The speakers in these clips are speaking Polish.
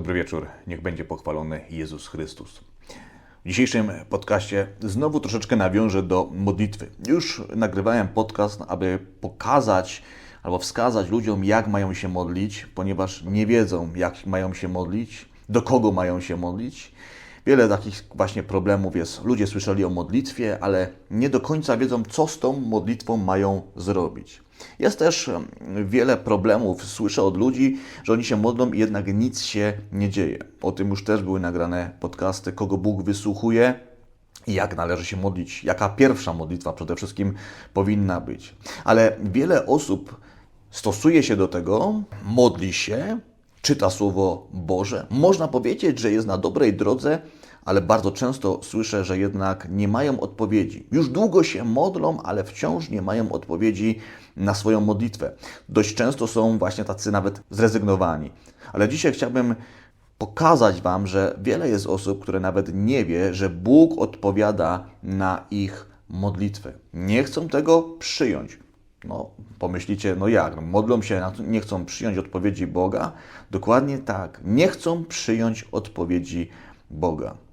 Dobry wieczór, niech będzie pochwalony Jezus Chrystus. W dzisiejszym podcaście znowu troszeczkę nawiążę do modlitwy. Już nagrywałem podcast, aby pokazać albo wskazać ludziom, jak mają się modlić, ponieważ nie wiedzą, jak mają się modlić, do kogo mają się modlić. Wiele takich właśnie problemów jest. Ludzie słyszeli o modlitwie, ale nie do końca wiedzą, co z tą modlitwą mają zrobić. Jest też wiele problemów. Słyszę od ludzi, że oni się modlą i jednak nic się nie dzieje. O tym już też były nagrane podcasty, kogo Bóg wysłuchuje jak należy się modlić, jaka pierwsza modlitwa przede wszystkim powinna być. Ale wiele osób stosuje się do tego, modli się, czyta Słowo Boże. Można powiedzieć, że jest na dobrej drodze, ale bardzo często słyszę, że jednak nie mają odpowiedzi. Już długo się modlą, ale wciąż nie mają odpowiedzi na swoją modlitwę. Dość często są właśnie tacy nawet zrezygnowani. Ale dzisiaj chciałbym pokazać Wam, że wiele jest osób, które nawet nie wie, że Bóg odpowiada na ich modlitwy. Nie chcą tego przyjąć. No, pomyślicie, no jak? No, modlą się, nie chcą przyjąć odpowiedzi Boga? Dokładnie tak. Nie chcą przyjąć odpowiedzi Boga.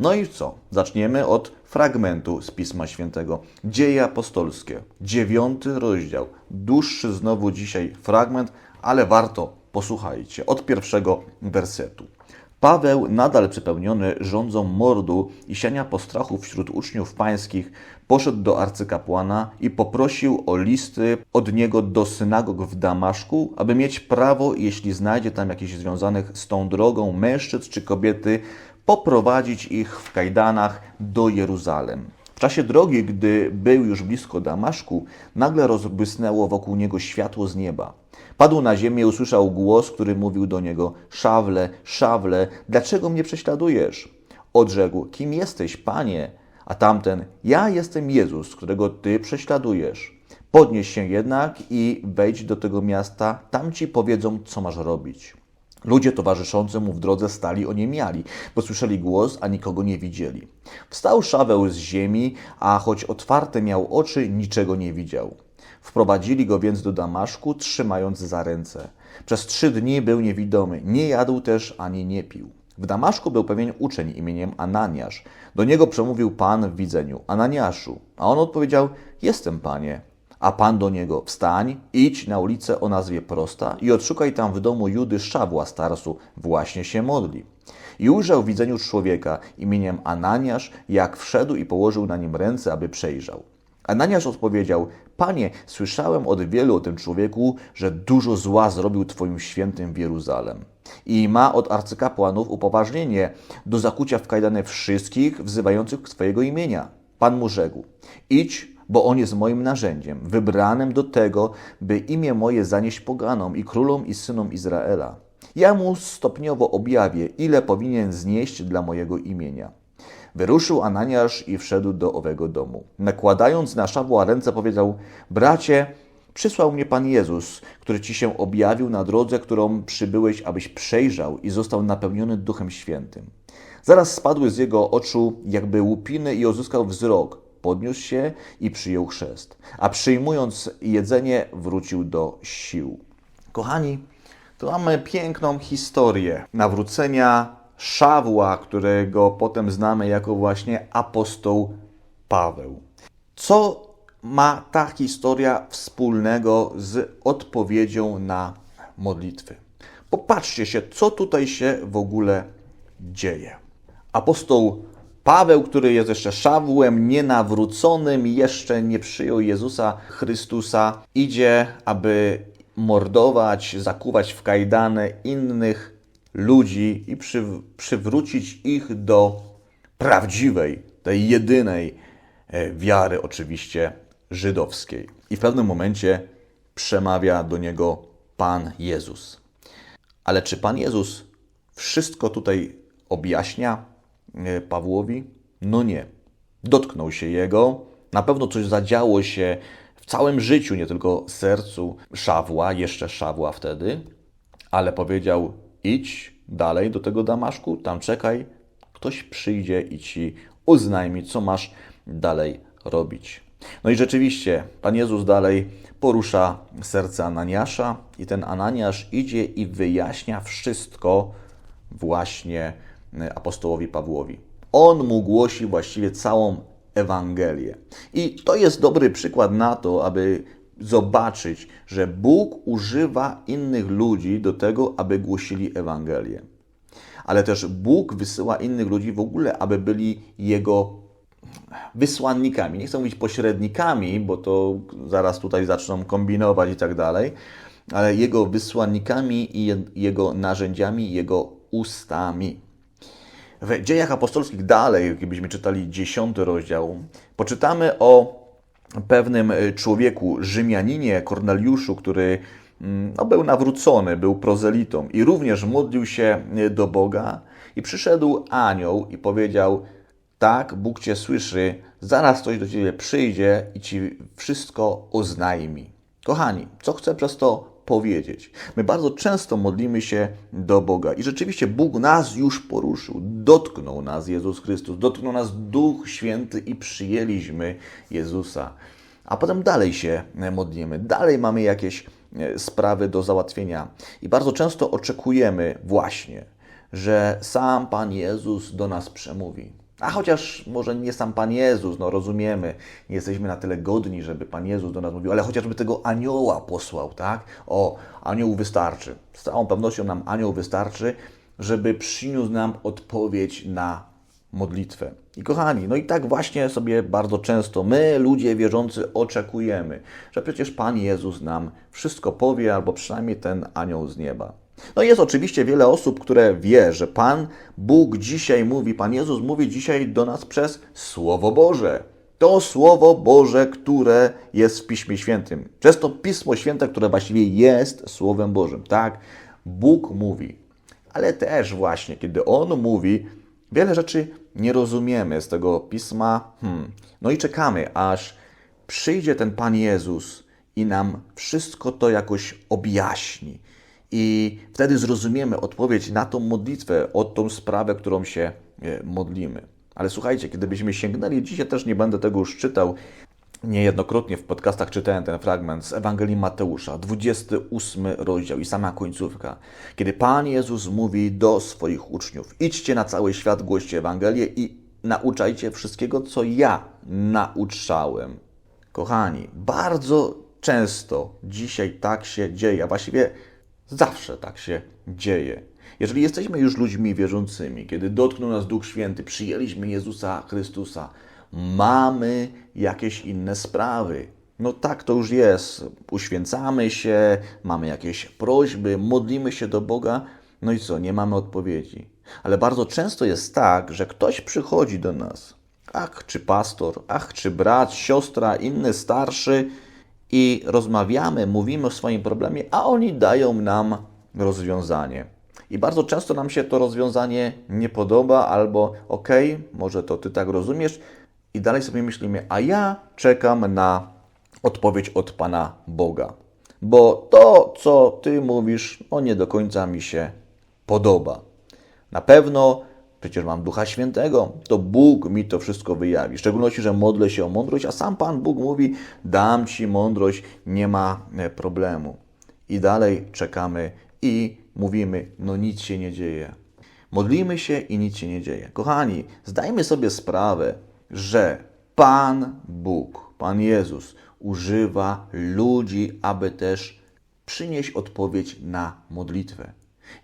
No i co? Zaczniemy od fragmentu z Pisma Świętego. Dzieje apostolskie, dziewiąty rozdział. Dłuższy znowu dzisiaj fragment, ale warto, posłuchajcie, od pierwszego wersetu. Paweł, nadal przepełniony rządzą mordu i siania postrachu wśród uczniów pańskich, poszedł do arcykapłana i poprosił o listy od niego do synagog w Damaszku, aby mieć prawo, jeśli znajdzie tam jakichś związanych z tą drogą mężczyzn czy kobiety, poprowadzić ich w kajdanach do Jeruzalem. W czasie drogi, gdy był już blisko Damaszku, nagle rozbłysnęło wokół niego światło z nieba. Padł na ziemię i usłyszał głos, który mówił do niego: Szawle, szawle, dlaczego mnie prześladujesz? Odrzekł: Kim jesteś, panie? A tamten: Ja jestem Jezus, którego ty prześladujesz. Podnieś się jednak i wejdź do tego miasta, tam ci powiedzą, co masz robić. Ludzie towarzyszący mu w drodze stali oniemiali, bo słyszeli głos, a nikogo nie widzieli. Wstał Szaweł z ziemi, a choć otwarte miał oczy, niczego nie widział. Wprowadzili go więc do Damaszku, trzymając za ręce. Przez trzy dni był niewidomy, nie jadł też ani nie pił. W Damaszku był pewien uczeń imieniem Ananiasz. Do niego przemówił Pan w widzeniu: Ananiaszu. A on odpowiedział: Jestem, panie. A Pan do niego: Wstań, idź na ulicę o nazwie Prosta i odszukaj tam w domu Judy Szawła Starsu, właśnie się modli. I ujrzał w widzeniu człowieka imieniem Ananiasz, jak wszedł i położył na nim ręce, aby przejrzał. Ananiasz odpowiedział: Panie, słyszałem od wielu o tym człowieku, że dużo zła zrobił Twoim świętym w Jeruzalem. I ma od arcykapłanów upoważnienie do zakucia w kajdany wszystkich wzywających Twojego imienia. Pan mu rzekł: Idź, bo on jest moim narzędziem, wybranym do tego, by imię moje zanieść poganom i królom i synom Izraela. Ja mu stopniowo objawię, ile powinien znieść dla mojego imienia. Wyruszył Ananiasz i wszedł do owego domu. Nakładając na Szawła ręce, powiedział: Bracie, przysłał mnie Pan Jezus, który ci się objawił na drodze, którą przybyłeś, abyś przejrzał i został napełniony Duchem Świętym. Zaraz spadły z jego oczu jakby łupiny i uzyskał wzrok. Podniósł się i przyjął chrzest, a przyjmując jedzenie, wrócił do sił. Kochani, tu mamy piękną historię nawrócenia Szawła, którego potem znamy jako właśnie apostoł Paweł. Co ma ta historia wspólnego z odpowiedzią na modlitwy? Popatrzcie się, co tutaj się w ogóle dzieje. Apostoł Paweł, który jest jeszcze Szawłem, nienawróconym, jeszcze nie przyjął Jezusa Chrystusa, idzie, aby mordować, zakuwać w kajdany innych ludzi i przy, przywrócić ich do prawdziwej, tej jedynej e, wiary, oczywiście żydowskiej. I w pewnym momencie przemawia do niego Pan Jezus. Ale czy Pan Jezus wszystko tutaj objaśnia Pawłowi? No nie. Dotknął się jego, na pewno coś zadziało się w całym życiu, nie tylko sercu Szawła, jeszcze Szawła wtedy, ale powiedział: idź dalej do tego Damaszku, tam czekaj, ktoś przyjdzie i ci oznajmi, co masz dalej robić. No i rzeczywiście, Pan Jezus dalej porusza serce Ananiasza i ten Ananiasz idzie i wyjaśnia wszystko właśnie e, apostołowi Pawłowi. On mu głosi właściwie całą Ewangelię. I to jest dobry przykład na to, aby zobaczyć, że Bóg używa innych ludzi do tego, aby głosili Ewangelię. Ale też Bóg wysyła innych ludzi w ogóle, aby byli Jego wysłannikami. Nie chcę mówić pośrednikami, bo to zaraz tutaj zaczną kombinować i tak dalej, ale Jego wysłannikami i Jego narzędziami, Jego ustami. W dziejach apostolskich dalej, gdybyśmy czytali dziesiąty rozdział, poczytamy o pewnym człowieku, Rzymianinie, Korneliuszu, który no, był nawrócony, był prozelitą i również modlił się do Boga. I przyszedł anioł i powiedział: Tak, Bóg cię słyszy, zaraz ktoś do ciebie przyjdzie i ci wszystko oznajmi. Kochani, co chcę przez to powiedzieć? My bardzo często modlimy się do Boga i rzeczywiście Bóg nas już poruszył, dotknął nas Jezus Chrystus, dotknął nas Duch Święty i przyjęliśmy Jezusa. A potem dalej się modlimy, dalej mamy jakieś sprawy do załatwienia. I bardzo często oczekujemy właśnie, że sam Pan Jezus do nas przemówi. A chociaż może nie sam Pan Jezus, no rozumiemy, nie jesteśmy na tyle godni, żeby Pan Jezus do nas mówił, ale chociażby tego anioła posłał, tak? O, anioł wystarczy. Z całą pewnością nam anioł wystarczy, żeby przyniósł nam odpowiedź na modlitwę. I kochani, no i tak właśnie sobie bardzo często my, ludzie wierzący, oczekujemy, że przecież Pan Jezus nam wszystko powie, albo przynajmniej ten anioł z nieba. No jest oczywiście wiele osób, które wie, że Pan Bóg dzisiaj mówi, Pan Jezus mówi dzisiaj do nas przez Słowo Boże. To Słowo Boże, które jest w Piśmie Świętym. Przez to Pismo Święte, które właściwie jest Słowem Bożym. Tak, Bóg mówi. Ale też właśnie, kiedy On mówi, wiele rzeczy nie rozumiemy z tego Pisma. Hmm. No i czekamy, aż przyjdzie ten Pan Jezus i nam wszystko to jakoś objaśni. I wtedy zrozumiemy odpowiedź na tą modlitwę, o tą sprawę, którą się e, modlimy. Ale słuchajcie, kiedy byśmy sięgnęli, dzisiaj też nie będę tego już czytał, niejednokrotnie w podcastach czytałem ten fragment z Ewangelii Mateusza, 28 rozdział i sama końcówka, kiedy Pan Jezus mówi do swoich uczniów: idźcie na cały świat, głoście Ewangelię i nauczajcie wszystkiego, co ja nauczałem. Kochani, bardzo często dzisiaj tak się dzieje, a właściwie zawsze tak się dzieje. Jeżeli jesteśmy już ludźmi wierzącymi, kiedy dotknął nas Duch Święty, przyjęliśmy Jezusa Chrystusa, mamy jakieś inne sprawy. No tak to już jest. Uświęcamy się, mamy jakieś prośby, modlimy się do Boga, no i co, nie mamy odpowiedzi. Ale bardzo często jest tak, że ktoś przychodzi do nas, ach, czy pastor, ach, czy brat, siostra, inny starszy, i rozmawiamy, mówimy o swoim problemie, a oni dają nam rozwiązanie. I bardzo często nam się to rozwiązanie nie podoba, albo okay, może to ty tak rozumiesz, i dalej sobie myślimy, a ja czekam na odpowiedź od Pana Boga. Bo to, co Ty mówisz, no nie do końca mi się podoba. Na pewno, przecież mam Ducha Świętego, to Bóg mi to wszystko wyjawi. W szczególności, że modlę się o mądrość, a sam Pan Bóg mówi: Dam Ci mądrość, nie ma e, problemu. I dalej czekamy i mówimy: No nic się nie dzieje. Modlimy się i nic się nie dzieje. Kochani, zdajmy sobie sprawę, że Pan Bóg, Pan Jezus używa ludzi, aby też przynieść odpowiedź na modlitwę.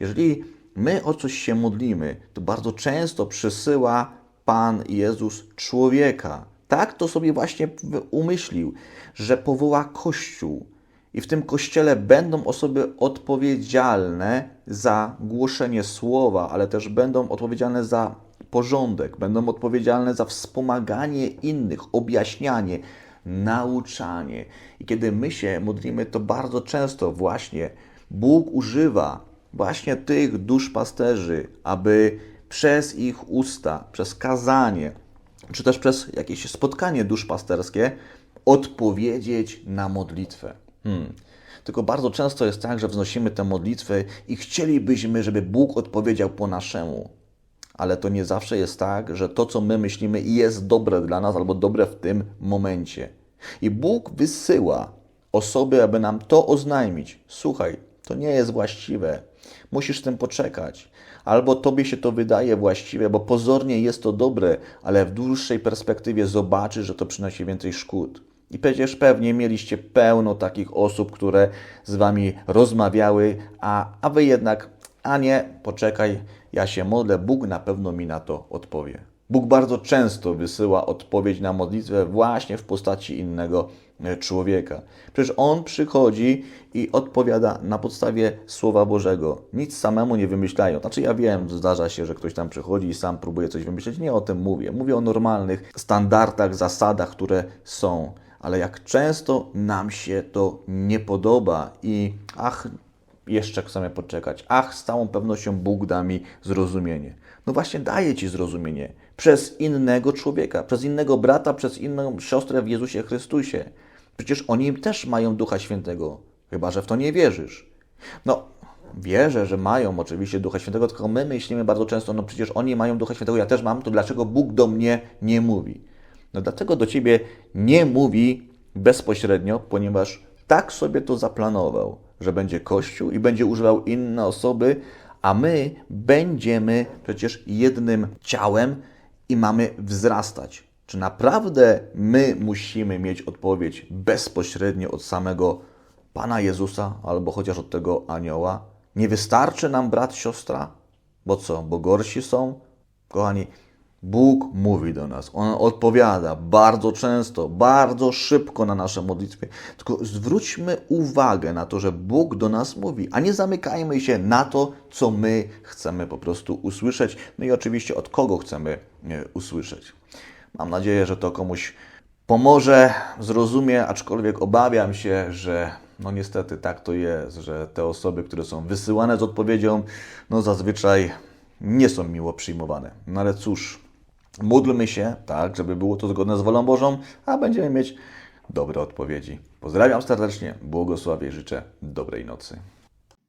Jeżeli my o coś się modlimy, to bardzo często przysyła Pan Jezus człowieka. Tak to sobie właśnie umyślił, że powoła Kościół. I w tym kościele będą osoby odpowiedzialne za głoszenie słowa, ale też będą odpowiedzialne za porządek, będą odpowiedzialne za wspomaganie innych, objaśnianie, nauczanie. I kiedy my się modlimy, to bardzo często właśnie Bóg używa właśnie tych duszpasterzy, aby przez ich usta, przez kazanie, czy też przez jakieś spotkanie duszpasterskie odpowiedzieć na modlitwę. Hmm. Tylko bardzo często jest tak, że wznosimy tę modlitwę i chcielibyśmy, żeby Bóg odpowiedział po naszemu ale to nie zawsze jest tak, że to, co my myślimy, jest dobre dla nas albo dobre w tym momencie. I Bóg wysyła osoby, aby nam to oznajmić. Słuchaj, to nie jest właściwe. Musisz z tym poczekać. Albo tobie się to wydaje właściwe, bo pozornie jest to dobre, ale w dłuższej perspektywie zobaczysz, że to przynosi więcej szkód. I przecież pewnie mieliście pełno takich osób, które z wami rozmawiały, a, a wy jednak, a nie, poczekaj, ja się modlę, Bóg na pewno mi na to odpowie. Bóg bardzo często wysyła odpowiedź na modlitwę właśnie w postaci innego człowieka. Przecież On przychodzi i odpowiada na podstawie Słowa Bożego. Nic samemu nie wymyślają. Znaczy ja wiem, zdarza się, że ktoś tam przychodzi i sam próbuje coś wymyśleć. Nie o tym mówię. Mówię o normalnych standardach, zasadach, które są. Ale jak często nam się to nie podoba i ach, jeszcze chcemy poczekać. Ach, z całą pewnością Bóg da mi zrozumienie. No właśnie daje Ci zrozumienie przez innego człowieka, przez innego brata, przez inną siostrę w Jezusie Chrystusie. Przecież oni też mają Ducha Świętego, chyba że w to nie wierzysz. No, wierzę, że mają oczywiście Ducha Świętego, tylko my myślimy bardzo często, no przecież oni mają Ducha Świętego, ja też mam, to dlaczego Bóg do mnie nie mówi? No dlatego do Ciebie nie mówi bezpośrednio, ponieważ tak sobie to zaplanował, że będzie Kościół i będzie używał inne osoby, a my będziemy przecież jednym ciałem i mamy wzrastać. Czy naprawdę my musimy mieć odpowiedź bezpośrednio od samego Pana Jezusa albo chociaż od tego anioła? Nie wystarczy nam brat, siostra? Bo co, bo gorsi są? Kochani, Bóg mówi do nas, On odpowiada bardzo często, bardzo szybko na nasze modlitwy. Tylko zwróćmy uwagę na to, że Bóg do nas mówi, a nie zamykajmy się na to, co my chcemy po prostu usłyszeć. No i oczywiście od kogo chcemy e, usłyszeć. Mam nadzieję, że to komuś pomoże, zrozumie, aczkolwiek obawiam się, że no niestety tak to jest, że te osoby, które są wysyłane z odpowiedzią, no zazwyczaj nie są miło przyjmowane. No ale cóż, módlmy się, tak, żeby było to zgodne z wolą Bożą, a będziemy mieć dobre odpowiedzi. Pozdrawiam serdecznie, błogosławię, życzę dobrej nocy.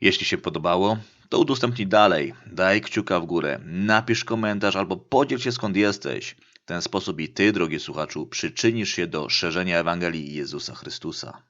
Jeśli się podobało, to udostępnij dalej, daj kciuka w górę, napisz komentarz albo podziel się skąd jesteś. Ten sposób i Ty, drogi słuchaczu, przyczynisz się do szerzenia Ewangelii Jezusa Chrystusa.